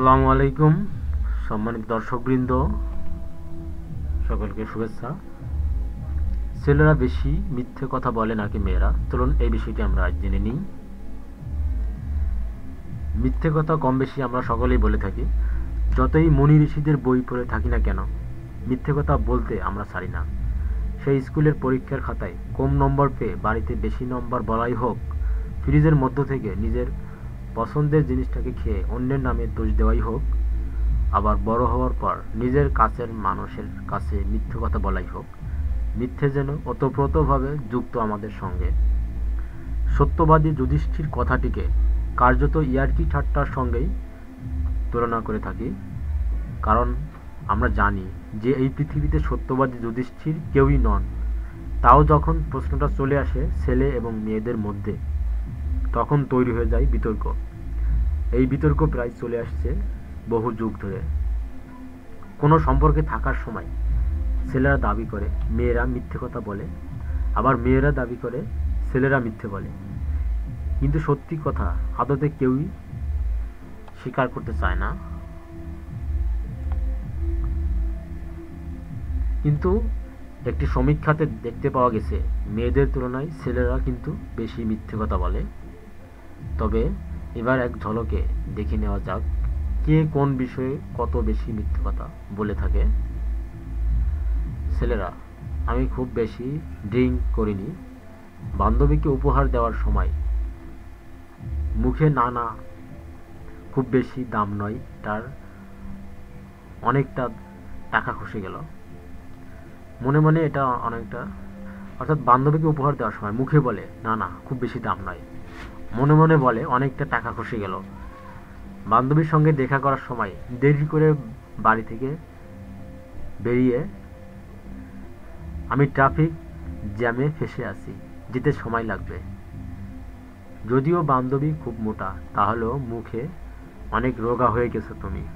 আসসালামু আলাইকুম, সম্মানিত দর্শকবৃন্দ, সকলকে শুভেচ্ছা। ছেলেরা বেশি মিথ্যে কথা বলে নাকি মেয়েরা? চলুন এই বিষয়টি আমরা আজ জেনে নিই। মিথ্যে কথা কম বেশি আমরা সকলেই বলে থাকি। যতই মনি ঋষিদের বই পড়ে থাকি না কেন, মিথ্যে কথা বলতে আমরা ছাড়ি না। সেই স্কুলের পরীক্ষার খাতায় কম নম্বর পেয়ে বাড়িতে বেশি নম্বর বলাই হোক, ফ্রিজের মধ্য থেকে নিজের পছন্দের জিনিসটাকে খেয়ে অন্যের নামে দোষ দেওয়াই হোক, আবার বড় হওয়ার পর নিজের কাছের মানুষের কাছে মিথ্যে কথা বলাই হোক, মিথ্যে যেন ওতপ্রোতভাবে যুক্ত আমাদের সঙ্গে। সত্যবাদী যুধিষ্ঠির কথাটিকে কার্যত ইয়ার্কি ঠাট্টার সঙ্গেই তুলনা করে থাকি, কারণ আমরা জানি যে এই পৃথিবীতে সত্যবাদী যুধিষ্ঠির কেউই নন। তাও যখন প্রশ্নটা চলে আসে ছেলে এবং মেয়েদের মধ্যে তখন তৈরি হয়ে যায় বিতর্ক। এই বিতর্ক প্রায় চলে আসছে বহু যুগ ধরে। কোনো সম্পর্কে থাকার সময় ছেলেরা দাবি করে, মেয়েরা মিথ্যে কথা বলে, আবার মেয়েরা দাবি করে, ছেলেরা মিথ্যে বলে। কিন্তু সত্যি কথা, আদতে কেউই স্বীকার করতে চায় না। কিন্তু একটি সমীক্ষাতে দেখতে পাওয়া গেছে, মেয়েদের তুলনায় ছেলেরা কিন্তু বেশি মিথ্যে কথা বলে। তবে এবার এক ঝলকে দেখে নেওয়া যাক কে কোন বিষয়ে কত বেশি মিথ্যে কথা বলে থাকে। ছেলেরা, আমি খুব বেশি ড্রিঙ্ক করিনি। বান্ধবীকে উপহার দেওয়ার সময় মুখে না না খুব বেশি দাম নয়, তার অনেকটা টাকা খসে গেল। মনে মনে এটা অনেকটা, অর্থাৎ বান্ধবীকে উপহার দেওয়ার সময় মুখে বলে, না না, খুব বেশি দাম নয়। মনে মনে বলে, অনেকটা টাকা খসে গেল। বান্ধবীর সঙ্গে দেখা করার সময় দেরি করে বাড়ি থেকে বেরিয়ে আমি ট্রাফিক জ্যামে ফেসে আছি। যেতে সময় লাগবে। যদিও বান্ধবী খুব মোটা, তাহলেও মুখে অনেক রোগা হয়ে গেছো তুমি।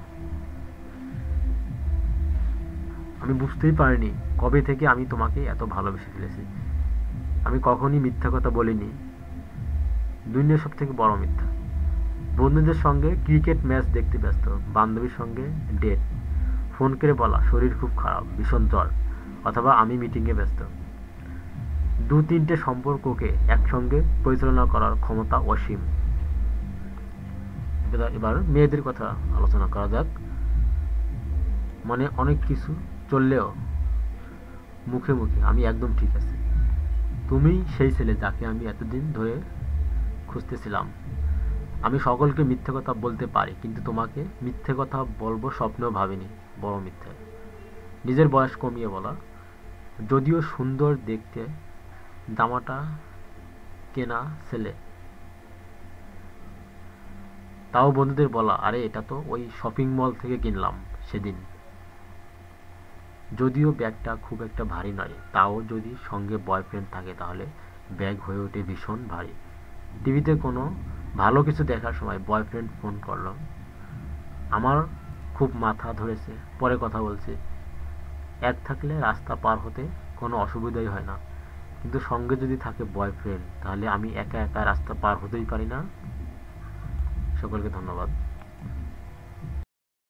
আমি বুঝতেই পারিনি কবে থেকে আমি তোমাকে এত ভালোবেসে ফেলেছি। আমি কখনই মিথ্যা কথা বলিনি। দুনিয়ার সব থেকে বড় মিথ্যা। বন্ধুদের সঙ্গে ক্রিকেট ম্যাচ দেখতে ব্যস্ত, বান্ধবীর সঙ্গে ডেট ফোন করে বলা, শরীর খুব খারাপ, ভীষণ জ্বর, অথবা আমি মিটিংয়ে ব্যস্ত। দু তিনটে সম্পর্ককে একসঙ্গে পরিচালনা করার ক্ষমতা অসীম। এবার মেয়েদের কথা আলোচনা করা যাক। মানে অনেক কিছু চললেও মুখে মুখে, আমি একদম ঠিক আছি। তুমি সেই ছেলে যাকে আমি এতদিন ধরে খুঁজতেছিলাম। আমি সকলকে মিথ্যে কথা বলতে পারি, কিন্তু তোমাকে মিথ্যে কথা বলব স্বপ্নেও ভাবিনি, বড় মিথ্যে। নিজের বয়স কমিয়ে বলা। যদিও সুন্দর দেখতে, জামাটা কেনা ছেলে। তাও বন্ধুদের বলা, আরে, এটা তো ওই শপিং মল থেকে কিনলাম সেদিন। যদিও ব্যাগটা খুব একটা ভারী নয়, তাও যদি সঙ্গে বয়ফ্রেন্ড থাকে তাহলে ব্যাগ হয়ে ওঠে ভীষণ ভারী। টিভিতে কোনো ভালো কিছু দেখার সময় বয়ফ্রেন্ড ফোন করল আমার খুব মাথা ধরেছে, পরে কথা বলছি, এক থাকলে রাস্তা পার হতে কোনো অসুবিধাই হয় না। কিন্তু সঙ্গে যদি থাকে বয়ফ্রেন্ড তাহলে আমি একা একা রাস্তা পার হতেই পারি না? সকলকে ধন্যবাদ।